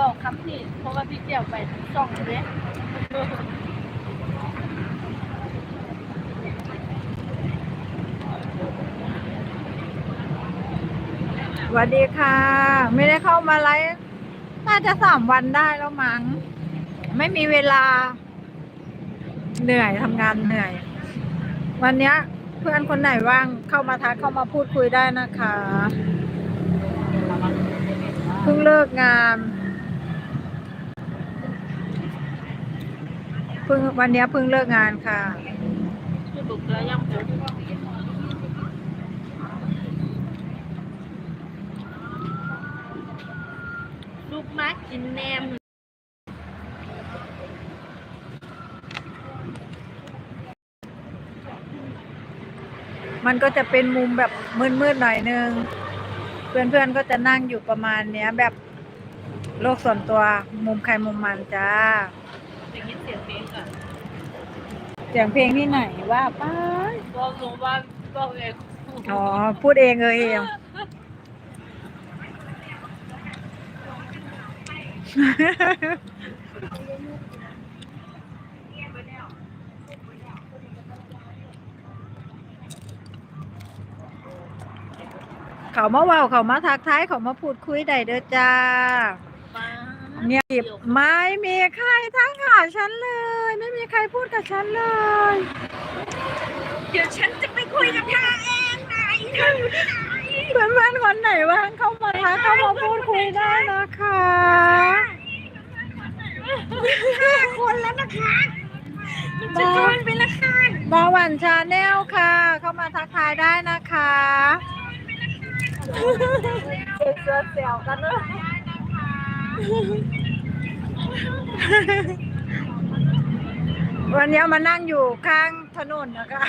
บอกคำผิดเพราะว่าพี่เกี่ยวไปสองเลยสวัสดีค่ะ ไม่ได้เข้ามาไลฟ์น่าจะสามวันได้แล้วมั้ง ไม่มีเวลา เหนื่อยทำงานเหนื่อย วันนี้เพื่อนคนไหนว่างเข้ามาทักเข้ามาพูดคุยได้นะคะ เพิ่งเลิกงานเพิ่งวันเนี้ยเพิ่งเลิกงานค่ะพี่บุกแล้วยังบุกลูกมากินแนมมันก็จะเป็นมุมแบบมืดๆหน่อยนึง เพื่อนๆก็จะนั่งอยู่ประมาณเนี้ยแบบโลกส่วนตัวมุมใครมุมมันจ้า อย่างนี้เสียงเพลงก่อนเสียงเพลงที่ไหนว่าไป้าบอกหนูว่าบอกเองอ๋อ พูดเองเออเองเขามาเว่าเขามาทักทายเขามาพูดคุยได้เด้อจ้าป้า เนี่ยไม่มีใครทักหาฉันเลย ไม่มีใครพูดกับฉันเลย เดี๋ยวฉันจะไปคุยกับเธอเองไหนเธออยู่ที่ไหนเพื่อนเพื่อนๆคนไหนว่างเข้ามาทักเข้ามาพูดคุยได้นะคะห้าคนแล้วนะคะมันจะเกินไปละค่ะบาหวันชาแนลค่ะ เข้ามาทักทายได้นะคะเด็กเสือเสียวกันเลย วันนี้มานั่งอยู่ข้างถนนนะคะ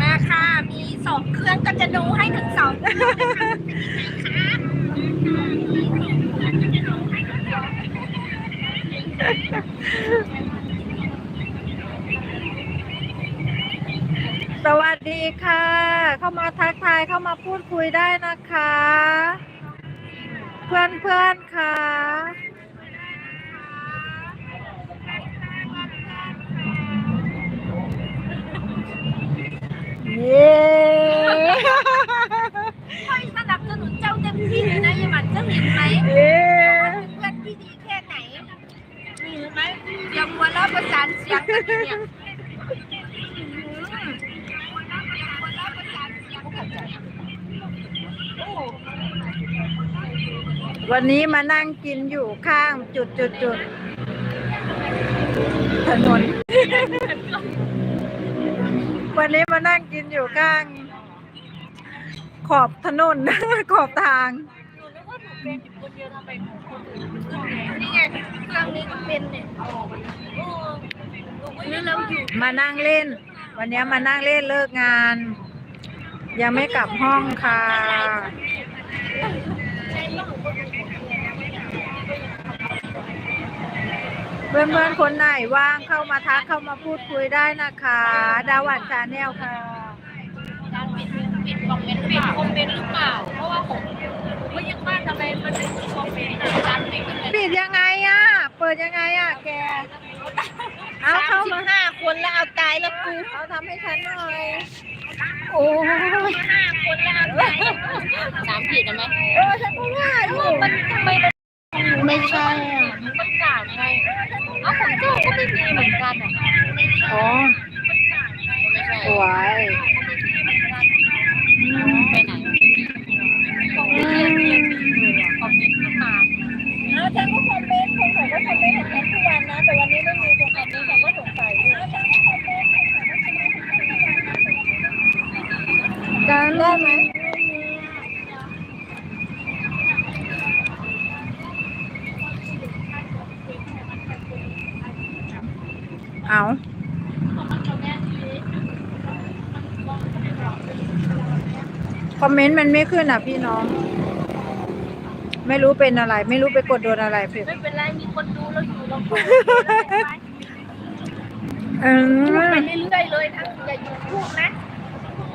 มาค่ะ มีสองเครื่องก็จะดูให้ถึงสองคะ สวัส ดีค่ะ เข้ามาทักทายเข้ามาพูดคุยได้นะคะ เพื่อนเพื่อนๆค่ะเย้ค่อยสนับสนุนเจ้าเต็มที่เลยนะยายหมันเจ้าเห็นไหมเย้เพื่อนที่ดีแค่ไหนนี่เห็นไหมเสียงหัวเราะประสานเสียงกันอยู่เนี่ยโอ้ วันนี้มานั่งกินอยู่ข้างจุดจุดจุดถนน วันนี้มานั่งกินอยู่ข้าง ขอบถนน ขอบทางหนูนึกว่าหนูเป็นอยู่คนเดียวทำไมคนอื่นมันขึ้นไงนี่ไงเครื่องนี้ก็เป็นเนี่ยโอ้หรือเราอยู่มานั่งเล่น วันนี้มานั่งเล่นเลิกงาน ยังไม่กลับห้องค่ะ เพื่อนๆคนไหนว่างเข้ามาทักเข้ามาพูดคุยได้นะคะ ดาวันชาแนลค่ะการปิดปิดคอมเมนต์ปิดคอมเมนต์หรือเปล่า เพราะว่าผมผมก็ยังว่าทำไมมันไม่มีคอมเมนต์อะการปิดคอมเมนต์ปิดยังไงอะ เปิดยังไงอะแก เอาเข้ามาห้าคนแล้วเอาตายแล้วกูเอาทำให้ฉันหน่อยโอ้ยห้าคนแล้วเอาตายสามผิดไหมเออฉันก็ว่าอยู่มันทำไมมันไม่ใช่อะมันประกาศไง เอาของเจ้าก็ไม่มีเหมือนกันอะอ๋อไม่ใช่สวย เอาคอมเมนต์มันไม่ขึ้นอะพี่น้อง ไม่รู้เป็นอะไร ไม่รู้ไปกดโดนอะไรผิดไม่เป็นไร มีคนดูเราอยู่เราก็เอพูดไปอเรื่อยๆเลยทั้งอย่าหยุดพูดนะ